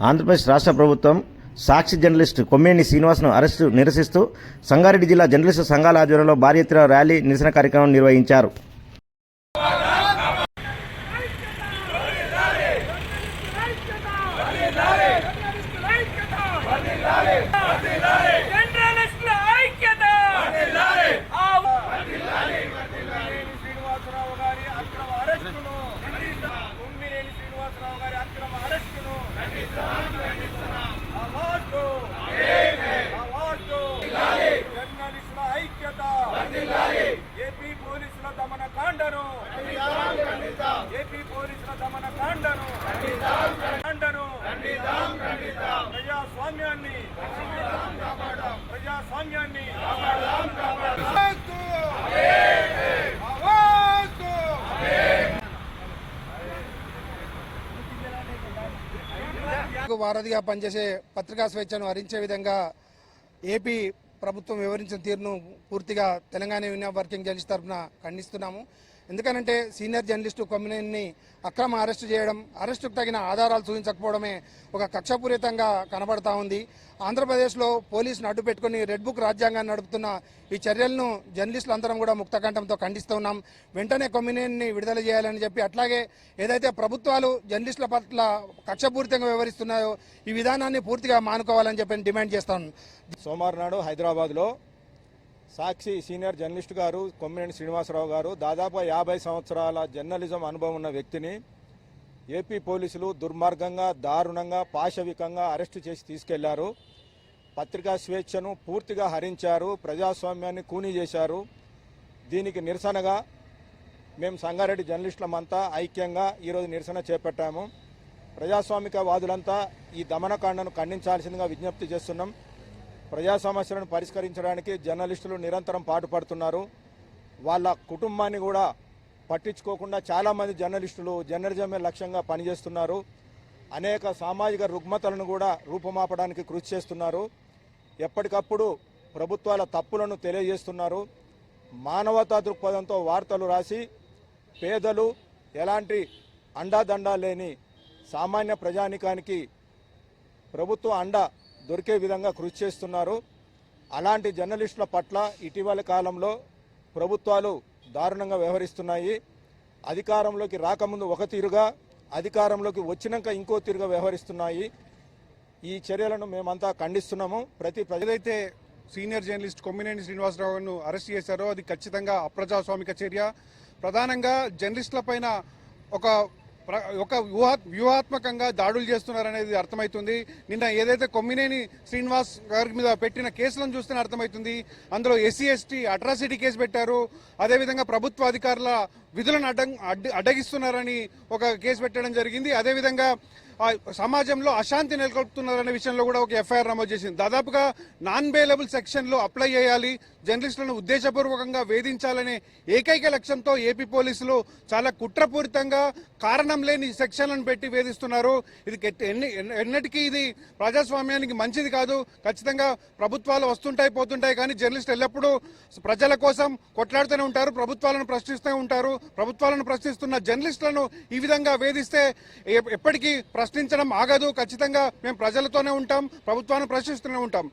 ఆంధ్రప్రదేశ్ రాష్ట్ర ప్రభుత్వం సాక్షి journalist కొమ్మేని శ్రీనివాస్ను arrest నిరసిస్తూ సంగారెడ్డి జిల్లా జర్నలిస్టు సంఘాల ఆధ్వర్యంలో భారీ ఎత్తున ర్యాలీ నిరసన కార్యక్రమం నిర్వహించారు. జర్నలిస్టుల ఐక్యత శ్రీనివాసరావు గారి అక్రమ అరెస్టును కుమ్మినేని శ్రీనివాసరావు గారి అక్రమ అరెస్టును అవార్డు అవార్డు జర్నలిస్టుల ఐక్యత ఏపీ పోలీసుల దమన కాండను ఏపీ పోలీసుల దమన కాండను కాండను ప్రజాస్వామ్యాన్ని ప్రజాస్వామ్యాన్ని అవార్డు! అవార్డు! వారధిగా పనిచేసే పత్రికా స్వేచ్ఛను హరించే విధంగా ఏపీ ప్రభుత్వం వివరించిన తీరును పూర్తిగా తెలంగాణ యూనియన్ వర్కింగ్ జర్నలిస్ట్ తరఫున ఖండిస్తున్నాము. ఎందుకనంటే సీనియర్ జర్నలిస్టు కమ్యూనిని అక్రమ అరెస్టు చేయడం అరెస్టుకు తగిన ఆధారాలు చూపించకపోవడమే ఒక కక్షపూరితంగా కనబడతా ఉంది. ఆంధ్రప్రదేశ్లో పోలీసును అడ్డు పెట్టుకుని రెడ్ బుక్ రాజ్యాంగాన్ని నడుపుతున్న ఈ చర్యలను జర్నలిస్టులు అందరం కూడా ముక్తకంఠంతో ఖండిస్తూ ఉన్నాం. వెంటనే కొమ్మినేని విడుదల చేయాలని చెప్పి అట్లాగే ఏదైతే ప్రభుత్వాలు జర్నలిస్టుల పట్ల కక్షపూరితంగా వ్యవహరిస్తున్నాయో ఈ విధానాన్ని పూర్తిగా మానుకోవాలని చెప్పి డిమాండ్ చేస్తాను సోమవారం నాడు హైదరాబాద్లో సాక్షి సీనియర్ జర్నలిస్ట్ గారు కొమ్మినేని శ్రీనివాసరావు గారు దాదాపు యాభై సంవత్సరాల జర్నలిజం అనుభవం ఉన్న వ్యక్తిని ఏపీ పోలీసులు దుర్మార్గంగా దారుణంగా పాశవికంగా అరెస్టు చేసి తీసుకెళ్ళారు. పత్రికా స్వేచ్ఛను పూర్తిగా హరించారు. ప్రజాస్వామ్యాన్ని కూనీ చేశారు. దీనికి నిరసనగా మేము సంగారెడ్డి జర్నలిస్టులమంతా ఐక్యంగా ఈరోజు నిరసన చేపట్టాము. ప్రజాస్వామిక వాదులంతా ఈ దమనకాండను ఖండించాల్సిందిగా విజ్ఞప్తి చేస్తున్నాం. ప్రజా సమస్యలను పరిష్కరించడానికి జర్నలిస్టులు నిరంతరం పాటుపడుతున్నారు. వాళ్ళ కుటుంబాన్ని కూడా పట్టించుకోకుండా చాలామంది జర్నలిస్టులు జర్నలిజమే లక్ష్యంగా పనిచేస్తున్నారు. అనేక సామాజిక రుగ్మతలను కూడా రూపుమాపడానికి కృషి చేస్తున్నారు. ఎప్పటికప్పుడు ప్రభుత్వాల తప్పులను తెలియజేస్తున్నారు. మానవతా దృక్పథంతో వార్తలు రాసి పేదలు ఎలాంటి అండాదండా లేని సామాన్య ప్రజానికానికి ప్రభుత్వ అండ దొరికే విధంగా కృషి చేస్తున్నారు. అలాంటి జర్నలిస్టుల పట్ల ఇటీవల కాలంలో ప్రభుత్వాలు దారుణంగా వ్యవహరిస్తున్నాయి. అధికారంలోకి రాకముందు ఒక తీరుగా అధికారంలోకి వచ్చినాక ఇంకో తీరుగా వ్యవహరిస్తున్నాయి. ఈ చర్యలను మేమంతా ఖండిస్తున్నాము. ప్రతి ప్రజలైతే సీనియర్ జర్నలిస్ట్ కొమ్మినేని శ్రీనివాసరావును అరెస్ట్ చేశారో అది ఖచ్చితంగా అప్రజాస్వామిక చర్య. ప్రధానంగా జర్నలిస్టుల పైన ఒక ఒక వ్యూహా వ్యూహాత్మకంగా దాడులు చేస్తున్నారనేది అర్థమవుతుంది నిన్న ఏదైతే కొమ్మినేని శ్రీనివాస్ గారి మీద పెట్టిన కేసులను చూస్తేనే అర్థమవుతుంది అందులో ఎస్సీ ఎస్టీ అట్రాసిటీ కేసు పెట్టారు. అదేవిధంగా ప్రభుత్వ అధికారుల విధులను అడ్డ- అడ్డగిస్తున్నారని ఒక కేసు పెట్టడం జరిగింది. అదేవిధంగా సమాజంలో అశాంతి నెలకొల్పుతున్నారనే విషయంలో కూడా ఒక ఎఫ్ఐఆర్ నమోదు చేసింది. దాదాపుగా నాన్ బెయిలబుల్ సెక్షన్లో అప్లై చేయాలి జర్నలిస్టులను ఉద్దేశపూర్వకంగా వేధించాలనే ఏకైక లక్ష్యంతో ఏపీ పోలీసులు చాలా కుట్రపూరితంగా కారణం లేని సెక్షన్లను పెట్టి వేధిస్తున్నారు. ఇది ఎన్ని ఎన్నటికీ ఇది ప్రజాస్వామ్యానికి మంచిది కాదు. ఖచ్చితంగా ప్రభుత్వాలు వస్తుంటాయి పోతుంటాయి కానీ జర్నలిస్టులు ఎల్లప్పుడూ ప్రజల కోసం కొట్లాడుతూనే ఉంటారు ప్రభుత్వాలను ప్రశ్నిస్తూ ఉంటారు. ప్రభుత్వాలను ప్రశ్నిస్తున్న జర్నలిస్టులను ఈ విధంగా వేధిస్తే ఎప్పటికీ ఎప్పటికీ ప్రశ్నించడం ఆగదు. ఖచ్చితంగా మేము ప్రజలతోనే ఉంటాం ప్రభుత్వాన్ని ప్రశ్నిస్తూనే ఉంటాం.